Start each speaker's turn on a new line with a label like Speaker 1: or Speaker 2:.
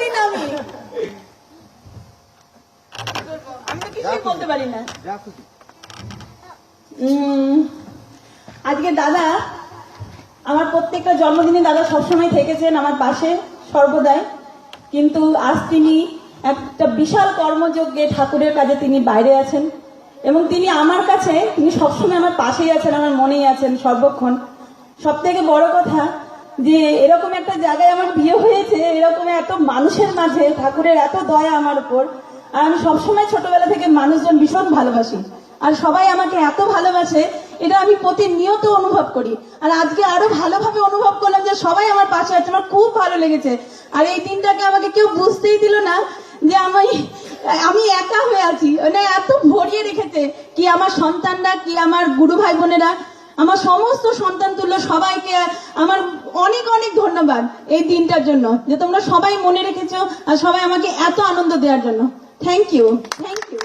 Speaker 1: পারি না আমি। আমি তো কিছুই বলতে পারি না। আজকে দাদা আমার প্রত্যেকটা জন্মদিনে দাদা সবসময় থেকেছেন আমার পাশে সর্বদাই। কিন্তু আজ তিনি একটা বিশাল কর্মযজ্ঞে ঠাকুরের কাজে তিনি বাইরে আছেন এবং তিনি আমার কাছে তিনি সবসময় আমার পাশেই আছেন আমার মনেই আছেন সর্বক্ষণ। সব থেকে বড় কথা যে এরকম একটা জায়গায় আমার বিয়ে হয়েছে, এরকম এত মানুষের মাঝে, ঠাকুরের এত দয়া আমার উপর। আর আমি সবসময় ছোটবেলা থেকে মানুষজন ভীষণ ভালোবাসি। আর সবাই আমাকে এত ভালোবাসে, এটা আমি প্রতিনিয়ত অনুভব করি। আর আজকে আরও ভালোভাবে অনুভব করলাম যে সবাই আমার পাশে আছে, আমার খুব ভালো লেগেছে। আর এই দিনটাকে আমাকে কেউ বুঝতেই দিল না যে আমি আমি একা হয়ে আছি। মানে এত ভরিয়ে রেখেছে কি আমার সন্তানরা, কি আমার গুরু ভাই বোনেরা। আমার সমস্ত সন্তান তুল্য সবাইকে আমার অনেক অনেক ধন্যবাদ এই দিনটার জন্য, যে তোমরা সবাই মনে রেখেছো আর সবাই আমাকে এত আনন্দ দেওয়ার জন্য। Thank you thank you